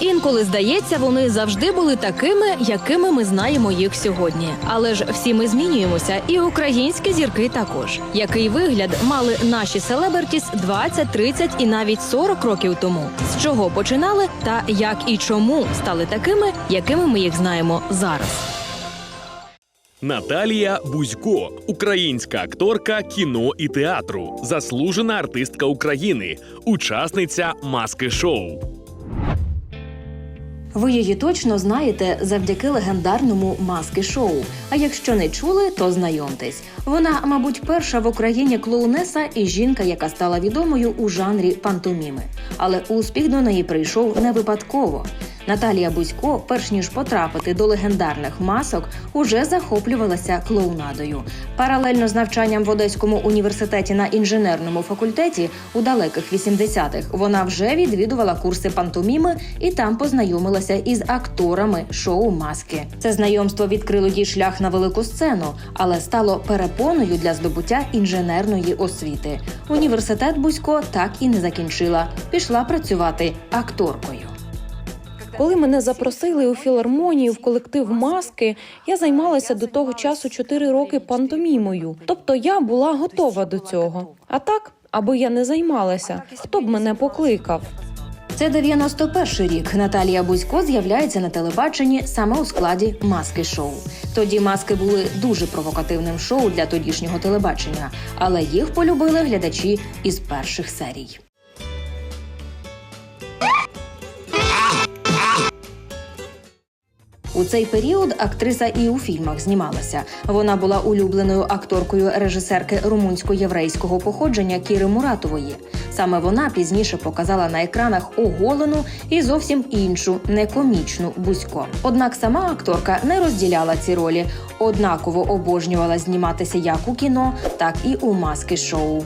Інколи здається, вони завжди були такими, якими ми знаємо їх сьогодні. Але ж всі ми змінюємося, і українські зірки також. Який вигляд мали наші селебертіс 20, 30 і навіть 40 років тому? З чого починали, та як і чому стали такими, якими ми їх знаємо зараз? Наталія Бузько, українська акторка кіно і театру, заслужена артистка України, учасниця маски шоу. Ви її точно знаєте завдяки легендарному маски шоу. А якщо не чули, то знайомтесь. Вона, мабуть, перша в Україні клоунеса і жінка, яка стала відомою у жанрі пантоміми. Але успіх до неї прийшов не випадково. Наталія Бузько, перш ніж потрапити до легендарних масок, уже захоплювалася клоунадою. Паралельно з навчанням в Одеському університеті на інженерному факультеті у далеких 80-х вона вже відвідувала курси пантоміми і там познайомилася із акторами шоу Маски. Це знайомство відкрило їй шлях на велику сцену, але стало перепоною для здобуття інженерної освіти. Університет Бузько так і не закінчила. Пішла працювати акторкою. Коли мене запросили у філармонію в колектив маски, я займалася до того часу 4 роки пантомімою. Тобто я була готова до цього. А так, аби я не займалася, хто б мене покликав? Це 91 рік. Наталія Бузько з'являється на телебаченні саме у складі маски шоу. Тоді маски були дуже провокативним шоу для тодішнього телебачення, але їх полюбили глядачі із перших серій. У цей період актриса і у фільмах знімалася. Вона була улюбленою акторкою режисерки румунсько-єврейського походження Кіри Муратової. Саме вона пізніше показала на екранах оголену і зовсім іншу некомічну Бузько. Однак сама акторка не розділяла ці ролі, однаково обожнювала зніматися як у кіно, так і у маски шоу.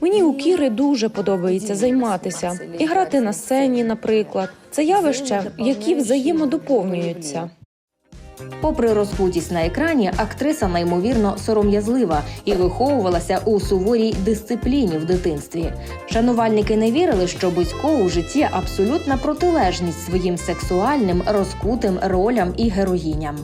Мені у Кіри дуже подобається займатися і грати на сцені, наприклад. Це явища, які взаємодоповнюються. Попри розпутість на екрані, актриса неймовірно сором'язлива і виховувалася у суворій дисципліні в дитинстві. Шанувальники не вірили, що Бузько у житті абсолютна протилежність своїм сексуальним розкутим ролям і героїням.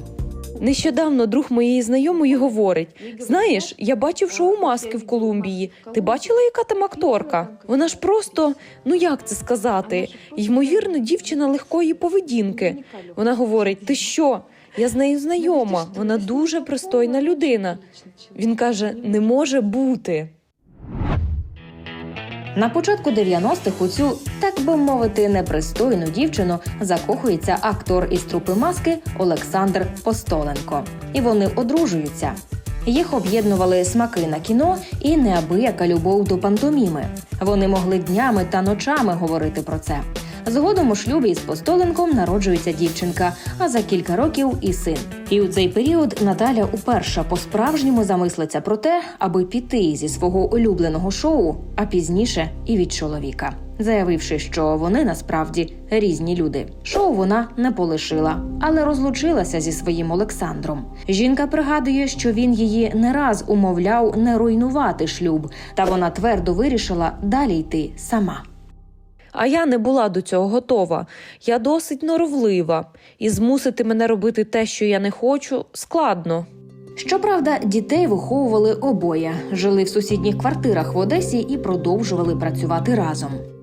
Нещодавно друг моєї знайомої говорить: знаєш, я бачив шоу маски в Колумбії. Ти бачила, яка там акторка? Вона ж просто, ну як це сказати, ймовірно, дівчина легкої поведінки. Вона говорить: Ти що? Я з нею знайома, вона дуже пристойна людина. Він каже: не може бути. На початку 90-х у цю, так би мовити, непристойну дівчину закохується актор із трупи маски Олександр Постоленко. І вони одружуються. Їх об'єднували смаки на кіно і неабияка любов до пантоміми. Вони могли днями та ночами говорити про це. Згодом у шлюбі із Постоленком народжується дівчинка, а за кілька років і син. І у цей період Наталя уперше по-справжньому замислиться про те, аби піти зі свого улюбленого шоу, а пізніше і від чоловіка, заявивши, що вони насправді різні люди. Шоу вона не полишила, але розлучилася зі своїм Олександром. Жінка пригадує, що він її не раз умовляв не руйнувати шлюб, та вона твердо вирішила далі йти сама. А я не була до цього готова. Я досить норовлива, і змусити мене робити те, що я не хочу, складно. Щоправда, дітей виховували обоє, жили в сусідніх квартирах в Одесі і продовжували працювати разом.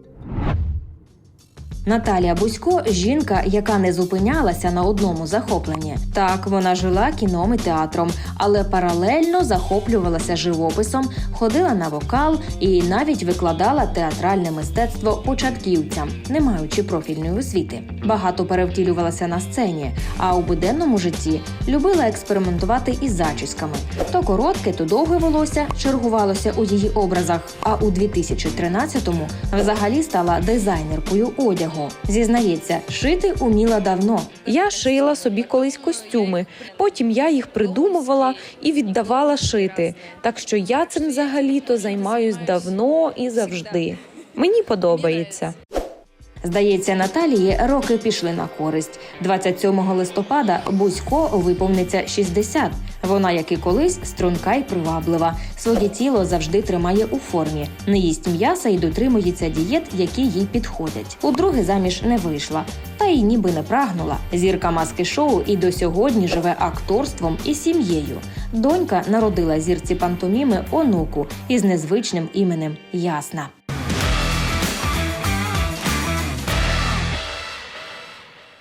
Наталія Бузько жінка, яка не зупинялася на одному захопленні. Так, вона жила кіном і театром, але паралельно захоплювалася живописом, ходила на вокал і навіть викладала театральне мистецтво початківцям, не маючи профільної освіти. Багато перевтілювалася на сцені, а у буденному житті любила експериментувати із зачісками. То коротке, то довге волосся чергувалося у її образах. А у 2013-му взагалі стала дизайнеркою одягу. Зізнається, шити уміла давно. Я шила собі колись костюми, потім я їх придумувала і віддавала шити. Так що я цим взагалі-то займаюсь давно і завжди. Мені подобається. Здається, Наталії роки пішли на користь. 27 листопада Бузько виповниться 60. Вона, як і колись, струнка й приваблива. Своє тіло завжди тримає у формі, не їсть м'яса і дотримується дієт, які їй підходять. Удруге заміж не вийшла, та й ніби не прагнула. Зірка маски шоу і до сьогодні живе акторством і сім'єю. Донька народила зірці пантоміми онуку із незвичним іменем Ясна.